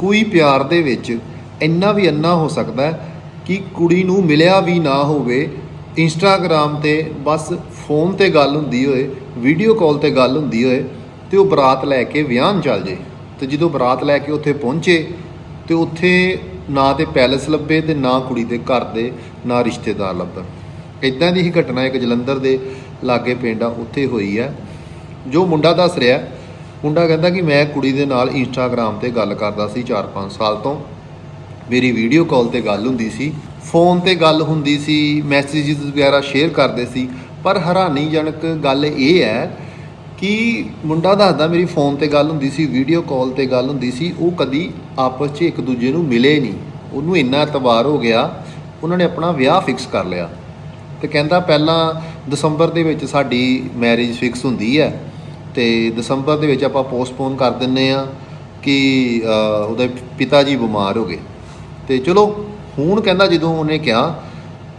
ਕੋਈ ਪਿਆਰ ਦੇ ਵਿੱਚ ਇੰਨਾ ਵੀ ਅੰਨਾ ਹੋ ਸਕਦਾ ਕਿ ਕੁੜੀ ਨੂੰ ਮਿਲਿਆ ਵੀ ਨਾ ਹੋਵੇ ਇੰਸਟਾਗ੍ਰam ਤੇ ਬਸ ਫੋਨ ਤੇ ਗੱਲ ਹੁੰਦੀ ਹੋਏ ਵੀਡੀਓ ਕਾਲ ਤੇ ਗੱਲ ਹੁੰਦੀ ਹੋਏ ਤੇ ਉਹ ਬਰਾਤ ਲੈ ਕੇ ਵਿਆਹ ਚੱਲ ਜੇ। ਤੇ ਜਦੋਂ ਬਰਾਤ ਲੈ ਕੇ ਉੱਥੇ ਪਹੁੰਚੇ ਤੇ ਉੱਥੇ ਨਾ ਤੇ ਪੈਲਸ ਲੱਭੇ ਤੇ ਨਾ ਕੁੜੀ ਦੇ ਘਰ ਦੇ, ਨਾ ਰਿਸ਼ਤੇਦਾਰ ਲੱਭਣ ਇਦਾਂ ਦੀ ਹੀ ਘਟਨਾ ਇੱਕ ਜਲੰਧਰ ਦੇ ਲਾਗੇ ਪਿੰਡ ਆ, ਉੱਥੇ ਹੋਈ ਹੈ। ਜੋ ਮੁੰਡਾ ਦੱਸ ਰਿਹਾ ਮੁੰਡਾ ਕਹਿੰਦਾ ਕਿ ਮੈਂ ਕੁੜੀ ਦੇ ਨਾਲ ਇੰਸਟਾਗ੍ਰam ਤੇ ਗੱਲ ਕਰਦਾ ਸੀ 4-5 ਸਾਲ ਤੋਂ। ਮੇਰੀ ਵੀਡੀਓ ਕਾਲ ਤੇ ਗੱਲ ਹੁੰਦੀ ਸੀ। ਫੋਨ ਤੇ ਗੱਲ ਹੁੰਦੀ ਸੀ ਮੈਸੇजेस ਵਗੈਰਾ ਸ਼ੇਅਰ ਕਰਦੇ ਸੀ। ਪਰ ਹੈਰਾਨੀਜਨਕ ਗੱਲ ਇਹ ਹੈ ਕਿ ਮੁੰਡਾ ਦੱਸਦਾ ਮੇਰੀ ਫੋਨ ਤੇ ਗੱਲ ਹੁੰਦੀ ਸੀ ਵੀਡੀਓ ਕਾਲ ਤੇ ਗੱਲ ਹੁੰਦੀ ਸੀ। ਉਹ ਕਦੀ ਆਪਸ 'ਚ ਇੱਕ ਦੂਜੇ ਨੂੰ ਮਿਲੇ ਨਹੀਂ। ਉਹਨੂੰ ਇੰਨਾ ਇਤਬਾਰ ਹੋ ਗਿਆ, ਉਹਨਾਂ ਨੇ ਆਪਣਾ ਵਿਆਹ ਫਿਕਸ ਕਰ ਲਿਆ। ਤੇ ਕਹਿੰਦਾ ਪਹਿਲਾਂ ਦਸੰਬਰ ਦੇ ਵਿੱਚ ਸਾਡੀ ਮੈਰਿਜ ਫਿਕਸ ਹੁੰਦੀ ਹੈ। ਤੇ ਦਸੰਬਰ ਦੇ ਵਿੱਚ ਆਪਾਂ ਪੋਸਟਪੋਨ ਕਰ ਦਿੰਨੇ ਆ ਕਿ ਉਹਦੇ ਪਿਤਾ ਜੀ ਬਿਮਾਰ ਹੋ ਗਏ। ਤੇ ਚਲੋ, ਹੁਣ ਕਹਿੰਦਾ ਜਦੋਂ ਉਹਨੇ ਕਿਹਾ,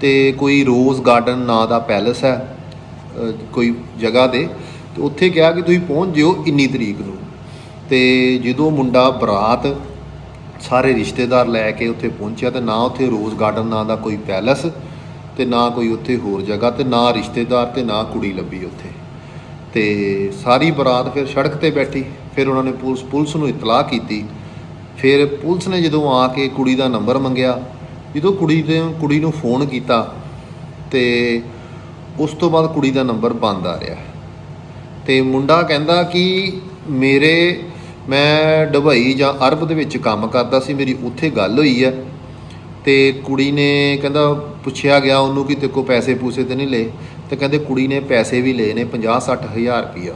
ਤੇ ਕੋਈ ਰੋਜ਼ ਗਾਰਡਨ ਨਾਂ ਦਾ ਪੈਲਸ ਹੈ ਕੋਈ ਜਗ੍ਹਾ ਦੇ ਤੇ ਉੱਥੇ ਕਿਹਾ ਕਿ ਤੁਸੀਂ ਪਹੁੰਚ ਜਿਓ ਇੰਨੀ ਤਰੀਕ ਨੂੰ। ਤੇ ਜਦੋਂ ਮੁੰਡਾ ਬਰਾਤ ਸਾਰੇ ਰਿਸ਼ਤੇਦਾਰ ਲੈ ਕੇ ਉੱਥੇ ਪਹੁੰਚਿਆ, ਤੇ ਨਾ ਉੱਥੇ ਰੋਜ਼ ਗਾਰਡਨ ਨਾਂ ਦਾ ਕੋਈ ਪੈਲਸ, ਤੇ ਨਾ ਕੋਈ ਉੱਥੇ ਹੋਰ ਜਗ੍ਹਾ, ਤੇ ਨਾ ਰਿਸ਼ਤੇਦਾਰ, ਤੇ ਨਾ ਕੁੜੀ ਲੱਭੀ ਉੱਥੇ। ਤੇ ਸਾਰੀ ਬਰਾਤ ਫਿਰ ਸੜਕ ਤੇ ਬੈਠੀ, ਫਿਰ ਉਹਨਾਂ ਨੇ ਪੁਲਿਸ ਪੁਲਿਸ ਨੂੰ ਇਤਲਾਹ ਕੀਤੀ। ਫਿਰ ਪੁਲਿਸ ਨੇ ਜਦੋਂ ਆ ਕੇ ਕੁੜੀ ਦਾ ਨੰਬਰ ਮੰਗਿਆ, ਜਦੋਂ ਕੁੜੀ ਦੇ, ਕੁੜੀ ਨੂੰ ਫੋਨ ਕੀਤਾ ਤੇ ਉਸ ਤੋਂ ਬਾਅਦ ਕੁੜੀ ਦਾ ਨੰਬਰ ਬੰਦ ਆ ਰਿਹਾ। ਤੇ ਮੁੰਡਾ ਕਹਿੰਦਾ ਕਿ ਮੇਰੇ, ਮੈਂ ਦੁਬਈ ਜਾਂ ਅਰਬ ਦੇ ਵਿੱਚ ਕੰਮ ਕਰਦਾ ਸੀ, ਮੇਰੀ ਉੱਥੇ ਗੱਲ ਹੋਈ ਹੈ। ਤੇ ਕੁੜੀ ਨੇ ਕਹਿੰਦਾ, ਪੁੱਛਿਆ ਗਿਆ ਉਹਨੂੰ ਕਿ ਤੇਰੇ ਕੋ ਪੈਸੇ ਪੂਸੇ ਤੇ ਨਹੀਂ ਲਏ। ਤੇ ਕਹਿੰਦੇ ਕੁੜੀ ਨੇ ਪੈਸੇ ਵੀ ਲਏ ਨੇ 50 60 ਹਜ਼ਾਰ ਰੁਪਈਆ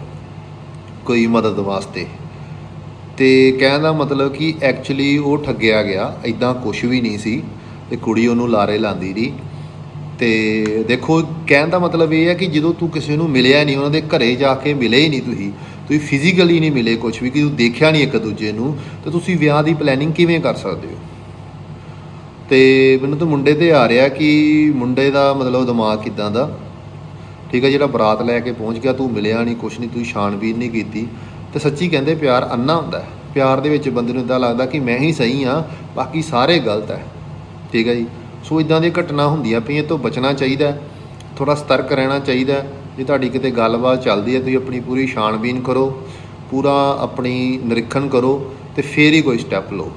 ਕੋਈ ਮਦਦ ਵਾਸਤੇ। ਤੇ ਕਹਿਣ ਦਾ ਮਤਲਬ ਕਿ ਐਕਚੁਅਲੀ ਉਹ ਠੱਗਿਆ ਗਿਆ ਐਦਾਂ ਕੁਝ ਵੀ ਨਹੀਂ ਸੀ ਤੇ ਕੁੜੀ ਉਹਨੂੰ ਲਾਰੇ ਲਾਂਦੀ ਰਹੀ। ਤੇ ਦੇਖੋ, ਕਹਿਣ ਦਾ ਮਤਲਬ ਇਹ ਹੈ ਕਿ ਜਦੋਂ ਤੂੰ ਕਿਸੇ ਨੂੰ ਮਿਲਿਆ ਨਹੀਂ, ਉਹਨਾਂ ਦੇ ਘਰੇ ਜਾ ਕੇ ਮਿਲੇ ਹੀ ਨਹੀਂ ਤੁਸੀਂ ਤੁਸੀਂ ਫਿਜ਼ੀਕਲੀ ਨਹੀਂ ਮਿਲੇ ਕੁਝ ਵੀ ਕਿ ਤੂੰ ਦੇਖਿਆ ਨਹੀਂ ਇੱਕ ਦੂਜੇ ਨੂੰ, ਤੇ ਤੁਸੀਂ ਵਿਆਹ ਦੀ ਪਲੈਨਿੰਗ ਕਿਵੇਂ ਕਰ ਸਕਦੇ ਹੋ? ਤੇ ਮੈਨੂੰ ਤਾਂ ਮੁੰਡੇ ਤੇ ਆ ਰਿਹਾ ਕਿ ਮੁੰਡੇ ਦਾ ਮਤਲਬ ਦਿਮਾਗ ਕਿਦਾਂ ਦਾ? ਠੀਕ ਹੈ, ਜਿਹੜਾ ਬਰਾਤ ਲੈ ਕੇ ਪਹੁੰਚ ਗਿਆ, ਤੂੰ ਮਿਲਿਆ ਨਹੀਂ, ਕੁਛ ਨਹੀਂ, ਤੂੰ ਛਾਣਬੀਨ ਨਹੀਂ ਕੀਤੀ। ਤੇ ਸੱਚੀ ਕਹਿੰਦੇ ਪਿਆਰ ਅੰਨਾ ਹੁੰਦਾ ਹੈ। ਪਿਆਰ ਦੇ ਵਿੱਚ ਬੰਦੇ ਨੂੰ ਇਦਾਂ ਲੱਗਦਾ ਕਿ ਮੈਂ ਹੀ ਸਹੀ ਹਾਂ, ਬਾਕੀ ਸਾਰੇ ਗਲਤ ਹੈ। ਠੀਕ ਹੈ ਜੀ? ਸੋ ਇਦਾਂ ਦੀ ਘਟਨਾ ਹੁੰਦੀਆਂ ਪਈਆਂ, ਇਹ ਤੋਂ ਬਚਣਾ ਚਾਹੀਦਾ ਹੈ। ਥੋੜਾ ਸਤਰਕ ਰਹਿਣਾ ਚਾਹੀਦਾ ਜੇ ਤੁਹਾਡੀ ਕਿਤੇ ਗੱਲਬਾਤ ਚੱਲਦੀ ਹੈ, ਤੁਸੀਂ ਆਪਣੀ ਪੂਰੀ ਛਾਣਬੀਨ ਕਰੋ, ਪੂਰਾ ਆਪਣੀ ਨਿਰੀਖਣ ਕਰੋ ਤੇ ਫੇਰ ਹੀ ਕੋਈ ਸਟੈਪ ਲਓ।